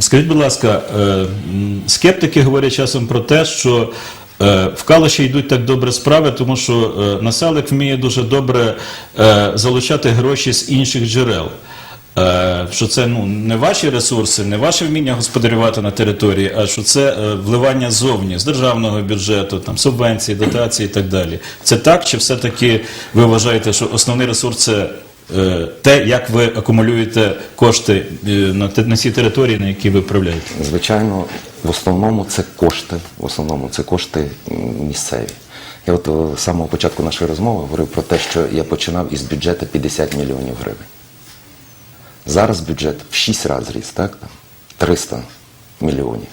Скажіть, будь ласка, е, скептики говорять часом про те, що е, в Калуші йдуть так добре справи, тому що е, населик вміє дуже добре е, залучати гроші з інших джерел. Е, Що це ну не ваші ресурси, не ваше вміння господарювати на території, а що це е, вливання зовні з державного бюджету, там субвенції, дотації і так далі. Це так, чи все-таки ви вважаєте, що основний ресурс це е, те, як ви акумулюєте кошти е, на цій території, на якій ви управляєте? Звичайно, в основному це кошти, в основному це кошти місцеві. Я от з самого початку нашої розмови говорив про те, що я починав із бюджету 50 мільйонів гривень. Зараз бюджет в 6 разів зріс, так? 300 мільйонів.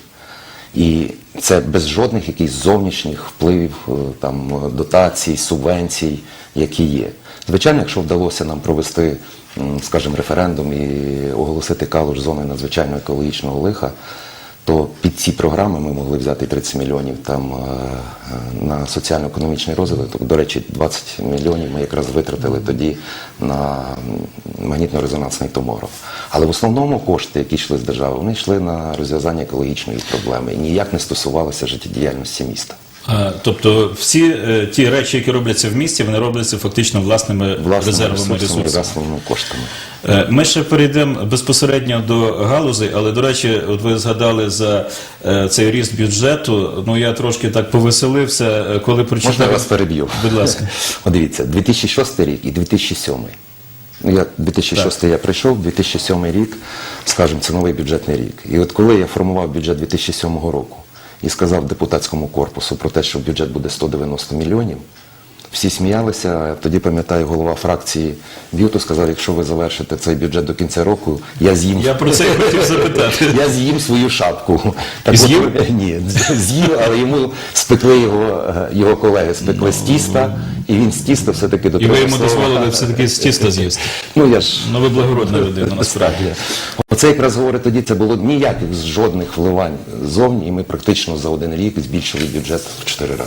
І це без жодних якихось зовнішніх впливів, е, там, дотацій, субвенцій, які є. Звичайно, якщо вдалося нам провести, скажімо, референдум і оголосити Калуш зоною надзвичайно екологічного лиха, то під ці програми ми могли взяти 30 мільйонів там е, е, на соціально-економічний розвиток. До речі, 20 мільйонів ми якраз витратили тоді на магнітно-резонансний томограф. Але в основному кошти, які йшли з держави, вони йшли на розв'язання екологічної проблеми і ніяк не стосувалися життєдіяльності міста. Тобто всі е, ті речі, які робляться в місті, вони робляться фактично власними Власними резервами ресурсами, ресурсами. коштами. Е, Ми ще перейдемо безпосередньо до галузей, але до речі, от ви згадали за е, цей ріст бюджету. Ну я трошки так повеселився, коли прочитав. Можна я вас переб'ю? Будь ласка. От дивіться, 2006 рік і 2007. Ну, я 2006 я прийшов, 2007 рік, скажімо, це новий бюджетний рік. І от коли я формував бюджет 2007 року і сказав депутатському корпусу про те, що бюджет буде 190 мільйонів, всі сміялися. Тоді пам'ятаю, голова фракції Б'юту сказав, якщо ви завершите цей бюджет до кінця року, я з'їм Я про це хотів запитати. я з'їм свою шапку. Так З'їв? ні, з'їв, але йому спекли його, його колеги, спекли з тіста, і він з тіста все-таки до І ви йому дозволили все-таки з тіста з'їсти. Ну я ж Ну ви благородна людина, насправді. Оце якраз тоді, це було ніяких жодних вливань ззовні, і ми практично за один рік збільшили бюджет в чотири рази.